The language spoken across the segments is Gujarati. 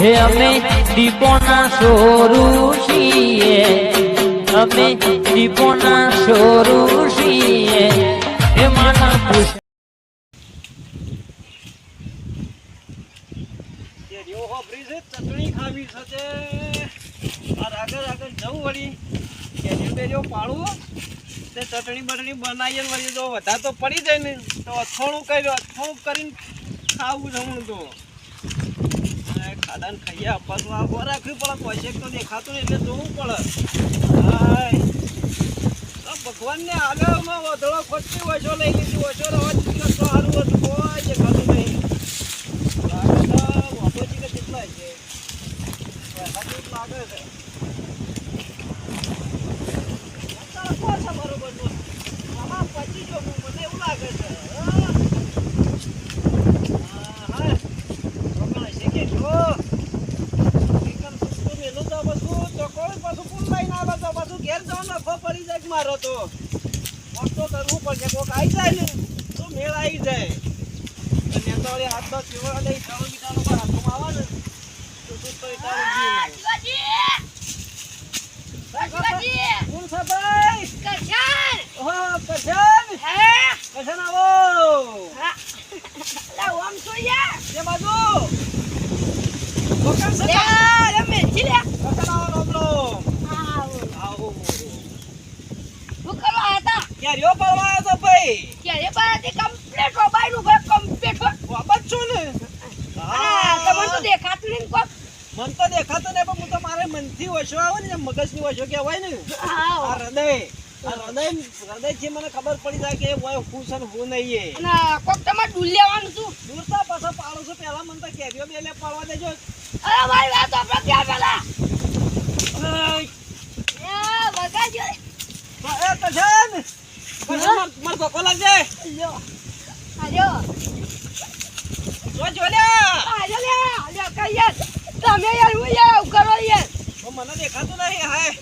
હે અમે દીપોના સોરું છીએ. અમે દીપોના સોરું છીએ. હે માના પુષ્પ. ચટણી ખાવી છે આગળ આગળ જવું વળી. બેરીઓ પાડવું તે ચટણી બટણી બનાવીએ વળી તો વધારે તો પડી જાય ને. તો અથોણું કર્યું અથોણું કરીને ખાવું જમણું તો. અને ખાડાને ખાઈએ આપવા તો આ રાખવી પડે પૈસે તો દેખાતું નહીં એટલે જોવું પડે. ભગવાનને આગળમાં વધળો ખોટતી ઓછો લઈ લીધી ઓછો રવા તો સારું હતું. કોઈ દેખાતું નહીં. લાગે તો કેટલા છે? લાગે છે. હું, મને એવું લાગે છે હા. હા, હા. છોકરા છે કે જો? એકદમ સસ્તું મેલું તો પાછું ચોકોડ પાછું ફૂલ લઈને આવે તો પાછું ઘેર જવાનો નફો પડી જાય મારો તો મોટો કરવું પડશે કોક આવી જાય ને તો મેળ આવી જાય અને તો વળી હાથ તો ચીવડા લઈ ચાલો બીજાનો પર હાથમાં આવે ને તો તું તો જીવ. કોણ છે ભાઈ? ઓહો, કરશન! કરશન આવો! જે બાજુ? દુકાન છે ને? કરશન આવો, રામ રામ. આવો. કેરીઓ પાડવા આવ્યો તો ભાઈ. વાપસ છું ને? હા. મન તો દેખાતો ને પણ હું તો મારે મનથી ઓછો આવે ને મગજની ઓછો કહેવાય ને. આ હૃદય હૃદય હૃદયથી મને ખબર પડી જાય કે હું છે ને હું નહીં છું દૂર તો પાછો પાડો છો. પેલા મને તો કેરીઓ બેલે પાડવા દેજો. ઓય, એ કશન! કશન, માર- માર ધોકો લાગજે. જો. જો. લ્યા. તમે યાર હું યાર કરો યાર. તો મને દેખાતું નહીં હાય.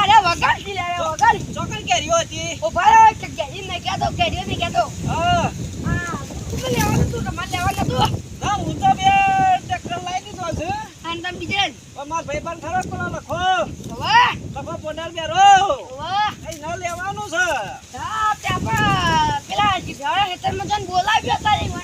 અરે વગાડી લે વગાડી. ચોકન કેરીઓ હતી? ઊભા રહો કે ગેડી ને કહેતો ગેડી ને કહેતો હા. હા. તમે લેવાનું તું તમારે લેવાનું તું. હા હું તો બે ટ્રેક્ટર લાવી દીધો છે અને તમે બીજે ભાઈ પણ ખરો પેલો લખો. વાહ લખો પોડાર બેરો ન લેવાનું છે. હા ત્યાં પણ પેલા હેતરમાં જન બોલાવ્યો તારી મને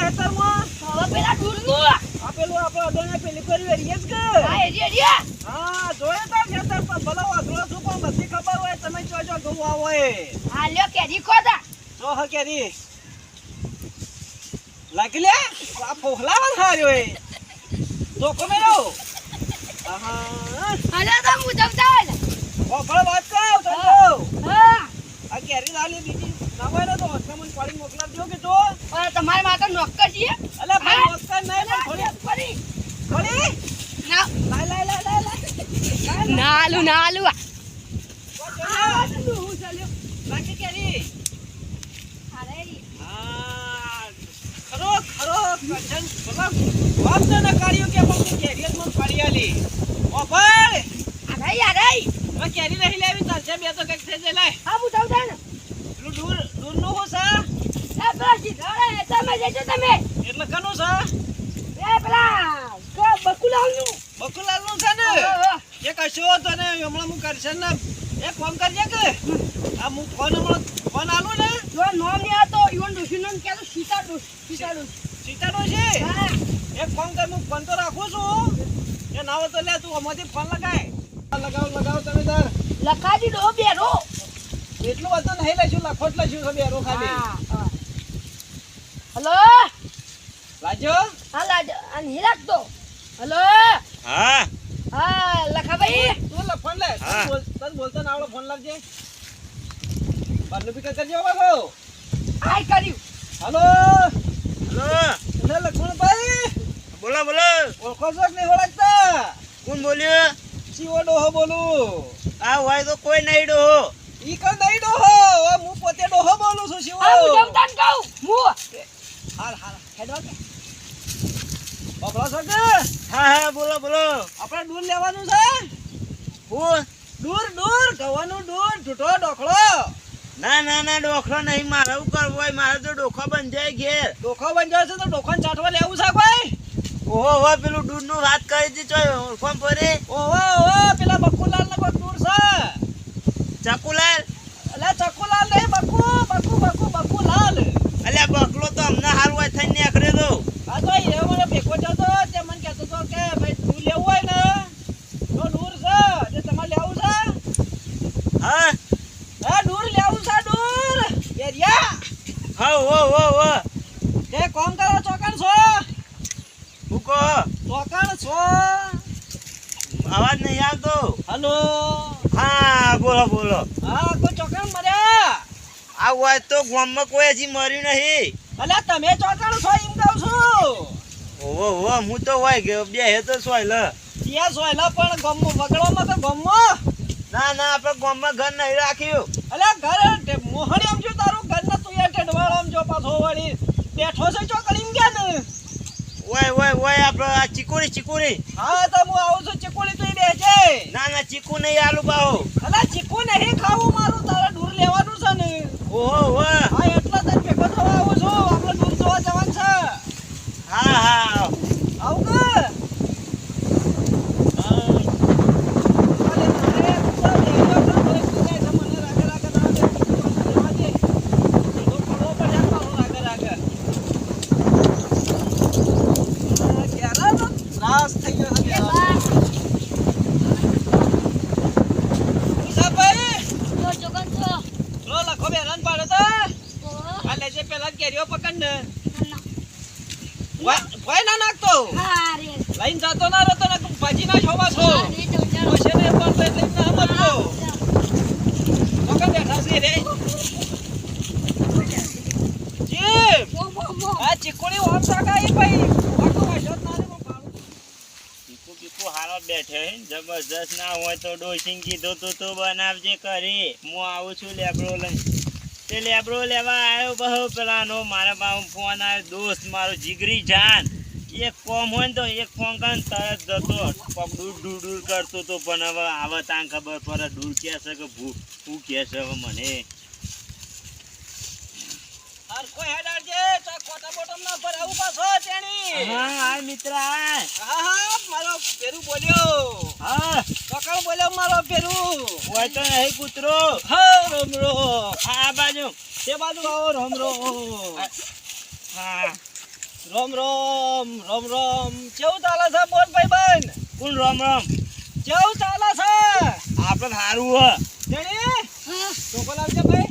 હેતરમાં હવે પેલા દૂરનું. આ પેલું આપણે અડોને પેલી કરી વેરીએ જ કે? હા હા. જોયે તો ખેતર પર. ભલો વાઘરો છું પણ બધી ખબર હોય તમે જોજો ઘઉં આવો એ હા લ્યો કેરી ખોદા જો હ કેરી. લાગી લે? આ ફોહલાવા થાર્યો એ. ધોકો આહા. હાલે તો હું જમતા ને ફોફળ વાત કહું તો હા આ કેરી લાલી બીજી નવા ને તો મને પાડી દો કે જો. અરે તમારે માટે નોકર છીએ અલે ભાઈ નોકર નહીં પણ થોડી. થોડી ના. લાય લાય લાય લાય લાય. નાલુ નાલુ આ હું ચાલ્યો. બાકી કેરી. અરે હા. ખરો ખરો કજન ભલા વાત તો ન કે પણ તું કેરી જ મને પાડી આલી. ઓ ભાઈ! અરે અરે હવે કેરી નહીં લેવી છે બે તો કંઈક થઈ જાય લાય. હા હું જમતા ને પેલું દૂર હું છે એ પેલા જીભડા હેતરમાં જજો તમે. એટલે કનું છે એ પેલા કો બકુલાવનું બકુલાલનું છે ને? એ કશો તો ને હમણાં હું કરશે ને એ ફોન કરજે કે. આ હું ફોન હમણાં ફોન આલું ને. જો નામ નહીં આતો ઈવન ડોશી નામ કહેતો સીતા ડોશ સીતા ડોશ સીતાનો છે હા. એક ફોન કર હું ફોન તો રાખું છું. એ ના હોય તો લે તું આમાંથી ફોન લગાય. લગાવ લગાવ તમે તાર. લખાજી ડો બેરો. એટલું બધું નહીં લઈશું લખોટ લઈશું છે બેરો ખાલી. હા હલો? લાજો. હા લાજો. આ નહીં લાગતો. હલો? હા. હા લખાભાઈ તું લે ફોન લે. તને બોલ તને બોલતો ના આવડો ફોન લાવજે બારનું પીકર કરજો બાબો. આઈ કર્યું. હલો? હલો? એટલે લખમણભાઈ બોલો બોલો. ઓળખો છો કે નહીં ઓળખતા? કોણ બોલ્યો? શિવો ડોહો બોલું. આ હોય તો કોઈ નહીં ડોહો. ઈ કણ નહીં ડોહો. હવે હું પોતે ડોહો બોલું છું શિવો. હું જમતાન કહું. હું. હાલ હાલ. હેડવા કે. બબડો છો કે? હા હા બોલો બોલો. આપણે દૂર લેવાનું છે? હું? દૂર દૂર. ગવાનું દૂર. ઢૂંઢો ડોખળો ના ના ના ડોખલો નહીં. મારે શું કરવું હોય. મારે તો ડોખો બંધાય ઘેર. ડોખો બંધાય છે તો ડોખો ચાટવા લેવું છે કોઈ? ઓહો ઓહો પેલું દૂધનું વાત કરી હતી ચોય ઓળખોમ પરે? ઓહો ઓહો પેલા બકુલાલ ને કોઈ દૂર છે. ચકુલાલ? અલ્યા ચકુલાલ નહીં બકુ બકુ બકુ બકુલાલ. અલ્યા બકલો તો અમને હાલ હોય થઈને નીકળ્યો તો. હા તો એ મને ભેગો જતો તે મને કહેતો તો કે ભાઈ તું લેવું હોય ને તો દૂર છે જે તમારે લેવું છે. હા? હા દૂર લેવું છે દૂર. એરિયા. હા હો હો હો. તે કોમ કરો છો? કહો ચોકણ છો? અવાજ નહીં આવતો. હલો? હા બોલો બોલો. હા કોઈ ચોકાણ મર્યા? આ હોય તો ગામમાં કોઈ હજી મર્યું નહીં. અલ્યા તમે ચોકાણ છો એમ કહું છું. ઓહો હો હું તો હોય ગયો બે હે તો સોય લ. ત્યાં સોયલા પણ ગમો વગડોમાં તો ગમો ના ના આપણે ગમમાં ઘર નહીં રાખ્યું. અલ્યા ઘર તે મોહણી આમ જો તારું ઘર ને તું એ ટેડવાળો આમ જો પાછો વળી બેઠો છે ચોકણ એમ ગયા ને ઓય ઓય ઓય આપણે ચીકુડી ચીકુડી હા તો હું આવું છું ચીકુડી તું બેસે. ના ના ચીકુ નહીં આલુ બાહો. અલા ચીકુ નહીં ખાવું મારું તારે દૂર લેવાનું છે ને. ઓહો હો હા એટલે તને ભેગો થવા આવું છું આપણે દૂર જોવા જવાનું છે હા હા આવું કે અલે મારે તો લેજો તો મને કુદાય છે મને રાગે રાગે ના દે જવા દે તો પડવો પડે મારું રાગે રાગે આ ક્યારે તો ત્રાસ થઈ ગયો છે એ યાર. બા ઈસાભાઈ, જો જોગન છો લો લખો બે રન પાડો તો ઓ આ લેજે પેલા કેરીઓ પકડ ને ના ભય ના નાખતો હા રે લઈને જતો ના રહેતો ને ભાજી ના છોવા છો હા રે તો ચાલો પછી ને પણ લઈને ના મતલો પકડ બેઠા છે રે જીમ આ ચીકુડી ઓમ સગાઈ ભાઈ વાકો વાશો ના રે પાડું ચીકુ બીકુ હારો બેઠે હે જબરજસ્ત ના હોય તો ડોસીને કીધું તું તું બનાવજે કરી હું આવું છું લેબડો લઈ તે લેબડો લેવા આવ્યો બહુ પેલાનો મારા પાસે ફોન આવ્યો દોસ્ત મારો જીગરી જાન કોમ હોય ને તો એક ફોન કરીને તરત જતો કોક દૂર દૂર દૂર કરતો તો પણ હવે આવે ત્યાં ખબર પડે દૂર કે છે કે ભૂ શું કે છે હવે મને. આ બાજુ. તે બાજુ આવો રોમ રોમ. હા. રોમ રોમ રોમ રોમ. કેવું ચાલે છે બોલ ભાઈ બેન કોણ રામ રામ. કેવું ચાલે છે? આપણે સારું હ. જણી હા. ચોકો લાવજે ભાઈ.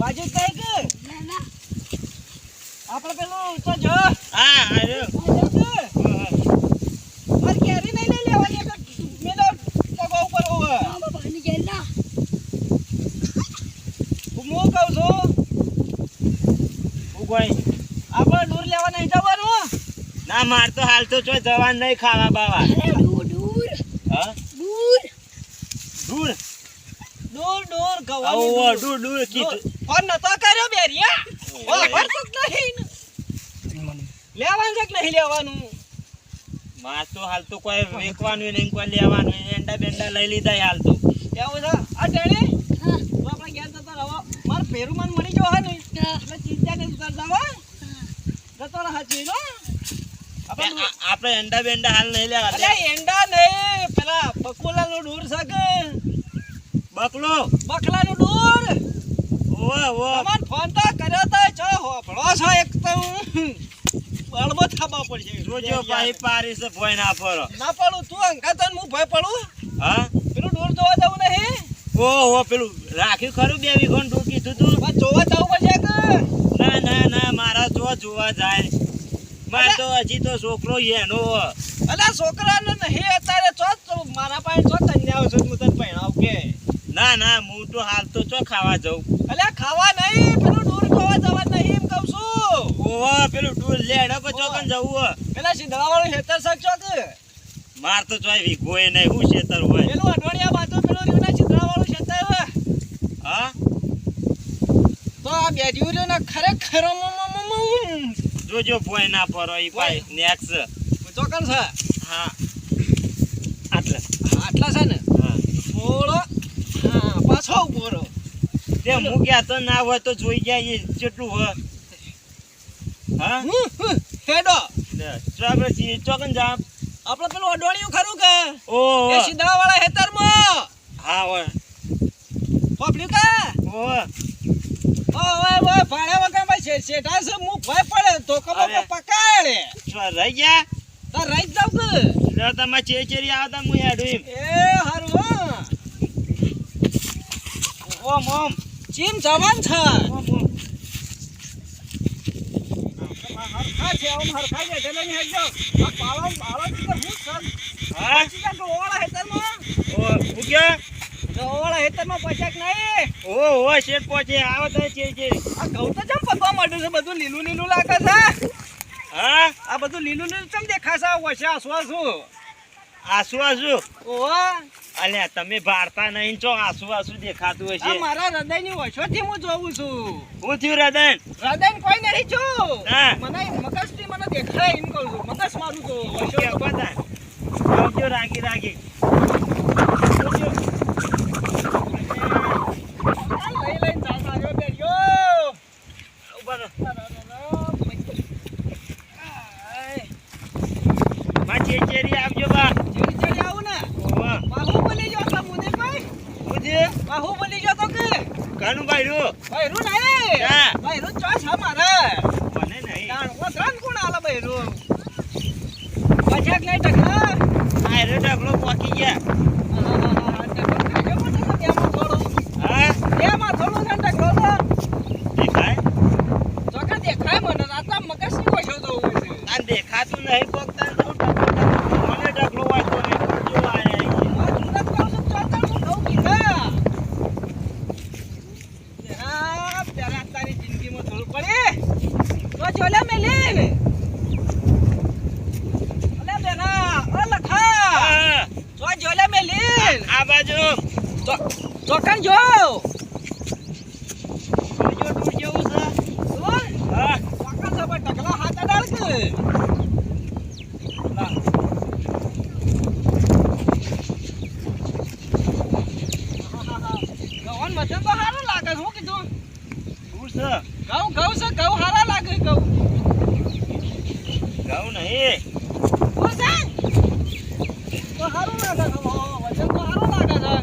વાજુ કઈ કે? ના ના. આપણે પેલું તો જો હા આર્યો મારે કેરી નહીં લઈ લેવાની એટલે મેં તો પગો ઉપર હોવે. બાબા ભાની ગેલ ના હું કહું છું હું કોઈ આપણે દૂર લેવા નહીં જવાનું ના માર તો ચોય જવાન નહીં ખાવા બાવા. દૂર દૂર. હા? દૂર. દૂર? દૂર દૂર આવો ઓ દૂર દૂર કીધું. ફોન નતો કર્યો બેરિયા ઓ ભરતો નહીં. લેવાનું છે કે નહીં લેવાનું. માર તો હાલ તો કોઈ વેકવાનું નહીં કોઈ લેવાનું નહીં. એંડા બેંડા લઈ લીધા હાલ તો. એવું છે? આ ટેણે? હા. તું આપણે ઘેર જતો રહો. માર પેરુમાન મળી ગયો હે ને એટલે ચિંતા નહીં કરતા હો. જતો રહે હાચી નો આપણે એંડા બેંડા હાલ નહીં લેવા અરે એંડા નહીં. પેલા બકુલાનું દૂર છે કે? બકલો. બકલાનું દૂર ઓવે ઓવે. તમાર ફોન તો કર્યો તો છો હોભળો છો એક તો. બળબો થાબા પડશે જોજો ભાઈ પારી છે ભોય ના ના પડું તું અંકા તને હું ભય પડું? હા? પેલું દૂર જોવા જવું નહીં? ઓહો પેલું રાખ્યું ખરું બે વીઘોન તું કીધું તું? જોવા જવું પડશે કે? ના ના ના મારા જો જોવા જાય. માર તો હજી તો છોકરો એનો. અલા છોકરાને નહીં અત્યારે ચો મારા પાસે ચો કન્યા છો હું તને પહેણાવ કે ના ના હું તો હાલ તો ચો ખાવા જઉં અલ્યા ખાવા નહીં પેલું ટૂર ખાવા જવા નહીં એમ કહું છું ઓહો પેલું ટૂર લેડો કે ચોકન જવું પેલા સિંધવા વાળું હેતર શકશો કે માર તો ચોય વીઘોય નહીં હું શેતર હોય પેલું અઠવાડિયા બાજુ પેલું રીવના સિંધવા વાળું શેતર હે. તો આ બે જીવરો ને ખરેખર જોજો ભોય ના ફરો ઈ ભાઈ નેક્સ ચોકન છે? હા. આટલે. આટલા છે ને? હા. થોડો હા પાછો ઊભો તે મૂક્યા તો ના હોય તો જોઈ ગયા એ જેટલું હોય. હા? હેડો. ચોકન છીએ ચોકન જા. આપણે પેલું અડોળિયું ખરું કે? ઓ એ સીધાવાળા હેતરમાં હા હોય. પોપડ્યું કે? ઓ ઓય ભાડે વગર ભાઈ છે શેઠા છે હું ભય પડે તો કબો અરે. પકાડે છો રહી ગયા? તાર રહી જાવ કે તમે ચેચેરી આવતા હું હેડું એમ. એ હારું હા. ઓમ ઓમ ચીમ જવાન છે. ઓમ ઓમ હરખા છે ઓમ હરખા છે એટલે નહીં હેડજો. આ પાળો પાળો તો હું સર હા? પછી જા ઓવાળા હેતરમાં ઓ હું કે ઓવાળા હેતરમાં પચાક નહીં. ઓ ઓ શેઠ પહોંચે આવો તો આ ઘઉં તો જમ પકવા માંડ્યું છે? બધું લીલું લીલું લાગે છે. હા? આ બધું લીલું લીલું ચમ દેખાશે? વસે છું આસુ આસુ ઓવા અલ્યા તમે ભારતા નહીં છો આસુ આસુ દેખાતું હશે મારા હૃદયની થી હું જોઉં છું. હું થયું હૃદય હૃદય કોઈ નહીં છું. મને મગજથી મને દેખાય એમ કહું છું. મગજ મારું છું વશો. ઓકે બધા આવજો રાખી રાખી આ લઈ લઈને ચાલતા આવ્યો બેઠ્યો. ઊભા રહો. આય, માં ચેચેરી આવજો બા ચડી ચડી આવું ને ઓવા બાહુબલી જો તો મુને ભાઈ હું થયું બાહુબલી જો તો કે કાનું ભાઈ રૂ નહીં. ભાઈ રૂ ચોસ અમારે. મારે મને નહીં. તાણ ઓ ત્રણ કોણ આલે બૈરું પછાક નહીં ટકલા? આ રે ઢગલો પોકી ગયા. દેખાતું નહીં ખાજો મને તો બેમાં થોડું. હા બેમાં થોડું છે ને ટકલો તો. દેખાય ચોખા દેખાય મને રાતા મગજની ઓછો જોવું છે આ દેખાતું નહીં પોકતા તો ઢગલો મને ઢગલો વાંચતો નહીં જો આયા આ સુરત કહું છું, ચોથા હું કહું કીધા. જરા, જરા તારી જિંદગીમાં થોડું પડે. તો ચોલે મેલીન. અલે બેના, ઓ લખા. હા, તો જોલે મેલીન. આ બાજુ ચો- ચોકન જો. જોજો દૂર જેવું છે દૂર. હા ચોકન છે પણ ટકલા હાથ અડાડ કે. લા. આહાહા. ગૌન વજન તો હારું લાગે છે, હું કીધું દૂર છે ઘઉં ઘઉં છે ઘઉં હારા લાગે ઘઉં ઘઉં નહીં હું છે તો હારું લાગે છે હો, વજન તો હારું લાગે છે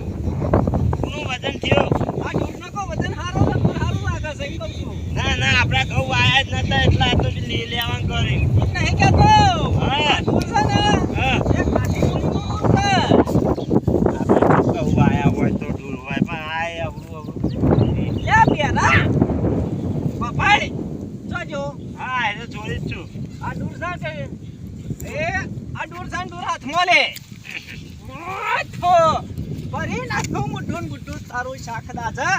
કોનું વજન થયું આ જોડનો કો વજન હારું છે, તો હારું લાગે છે એમ કહું છું ના ના આપડા ઘઉં આયા જ નતા લેવાનું નહીં હા. ને? હા. એ કાઠી ગોળીનું દૂર આપણે ઘઉં આયા હોય તો દૂર હોય પણ આય અવળું અવળું લે બેના પપાઈ જોજો હા એ જોઈ જ છું. આ દૂર કે એ આ દૂર ને દૂર હાથમાં લે. માથો ભરી નાખો મુઠ્ઠું ને મુઠ્ઠું. તારું શાખદા છે.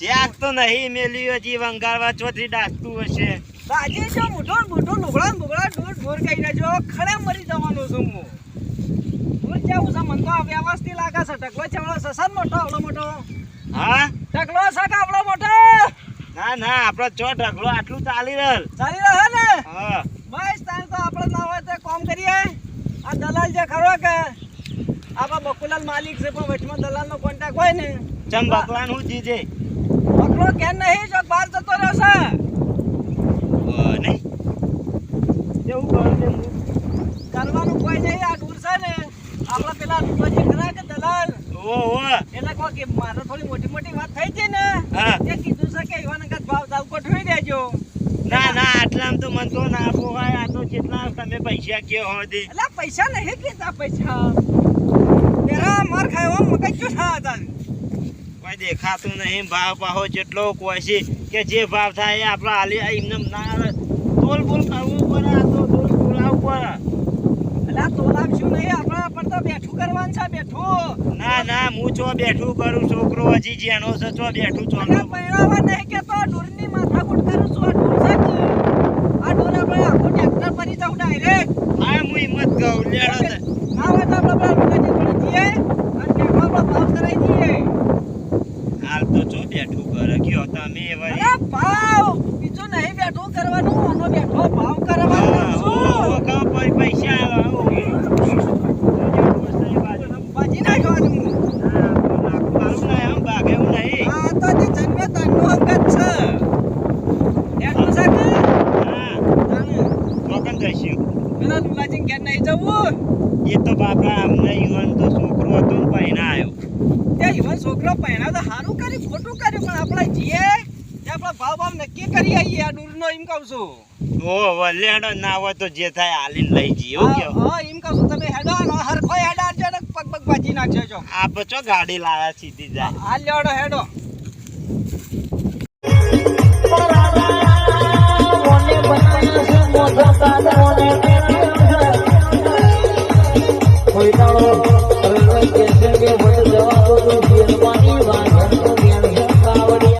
શાક તો નહીં મેલ્યું હજી વંગાળવા ચોથી ડાકતું હશે આજે જો મોટો મોટો લુગડા બુગડા દૂર દૂર કહી દેજો ખડે મરી જવાનું છું હું. દૂર કેવું છે મને તો આ વ્યવસ્થિત લાગે છે. ટકલો ચવડો સસન મોટો આવડો મોટો. હા? ટકલો સક આવડો મોટો? ના ના આપણો ચો ઢગલો આટલું ચાલી રહેલ ચાલી રહ્યો ને? હા. બસ તાર તો આપણે ના હોય તો કામ કરીએ. આ દલાલ જે ખરો કે આપણા બકુલાલ માલિક છે પણ વચમાં દલાલનો કોન્ટેક્ટ હોય ને. ચમ બકલાન હું જીજે? બકલો કેન નહીં જો બહાર જતો રહેશે નહીં કેવું કરું તે હું? કરવાનું કોઈ નહીં આ દૂર છે ને આપણા પેલા રૂપાજી ખરા કે દલાલ? ઓ ઓ એટલે કહો કે મારે થોડી મોટી મોટી વાત થઈ છે ને હા. તે કીધું છે કે એવા નગર ભાવ તાવ ગોઠવી દેજો. ના ના આટલામ તો મન તો ના પોવાય આ તો જેટલા તમે પૈસા કયો દે એટલે પૈસા નહીં કીધા પૈસા. તેરા માર ખાયો મગજ જો થા હતા. કોઈ દેખાતું નહીં. ભાવ પાહો જેટલો કોઈ છે કે જે ભાવ થાય એ આપણા હાલી એમને ના. તોલ બોલ કરવું પડે આ તો તોલ બોલાવવું પડે એટલે તોલામ શું નહીં પણ તો બેઠું કરવાનું છે બેઠું. ના ના હું છો બેઠું કરું છોકરો હજી જેનો છે ચો બેઠું અને ચોનો પહેરાવા નહીં કેતો માથા માથાકૂટ કરું છું આ છે આ ઢોર આપણે આખું ટ્રેક્ટર ભરી જાઉં ડાયરેક્ટ હા હું હિંમત કહું લેડો હા તો આપણે લુગાજી જોડે જઈએ અને ટ્રેક્ટર આપણે ભાવ કરાવી દઈએ. હાલ તો છો બેઠું કરે કયો તમે અરે ભાવ! આપણા ભાવ નક્કી કરી આવીએ ઓ વલેડો ના હોય તો જે થાય હાલીને લઈ જઈએ હા એમ કહું તમે હેડો હરખો હેડાડજો ને પગ પગ ભાજી નાખજો છો ગાડી લાયા સીધી આ લેડો હેડો.